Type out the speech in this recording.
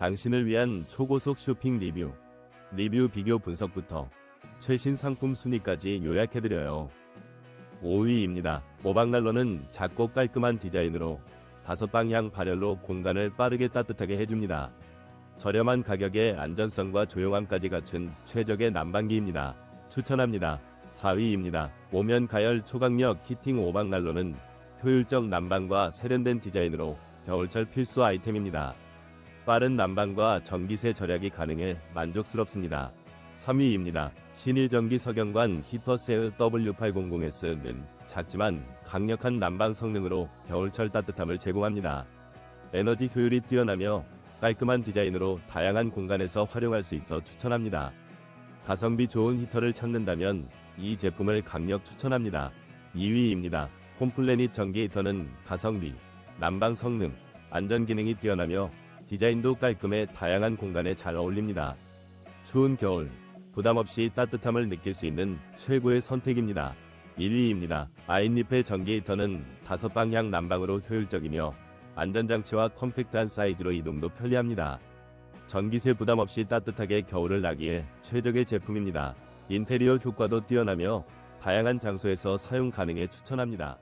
당신을 위한 초고속 쇼핑 리뷰, 리뷰 비교 분석부터 최신 상품 순위까지 요약해드려요. 5위입니다. 모방난로는 작고 깔끔한 디자인으로 다섯 방향 발열로 공간을 빠르게 따뜻하게 해줍니다. 저렴한 가격에 안전성과 조용함까지 갖춘 최적의 난방기입니다. 추천합니다. 4위입니다. 모면 가열 초강력 히팅 오방난로는 효율적 난방과 세련된 디자인으로 겨울철 필수 아이템입니다. 빠른 난방과 전기세 절약이 가능해 만족스럽습니다. 3위입니다. 신일전기 석영관 히터세의 W800S는 작지만 강력한 난방 성능으로 겨울철 따뜻함을 제공합니다. 에너지 효율이 뛰어나며 깔끔한 디자인으로 다양한 공간에서 활용할 수 있어 추천합니다. 가성비 좋은 히터를 찾는다면 이 제품을 강력 추천합니다. 2위입니다. 홈플래닛 전기 히터는 가성비, 난방 성능, 안전 기능이 뛰어나며 디자인도 깔끔해 다양한 공간에 잘 어울립니다. 추운 겨울, 부담 없이 따뜻함을 느낄 수 있는 최고의 선택입니다. 1위입니다. 아인리페 전기 히터는 다섯 방향 난방으로 효율적이며 안전장치와 컴팩트한 사이즈로 이동도 편리합니다. 전기세 부담 없이 따뜻하게 겨울을 나기에 최적의 제품입니다. 인테리어 효과도 뛰어나며 다양한 장소에서 사용 가능해 추천합니다.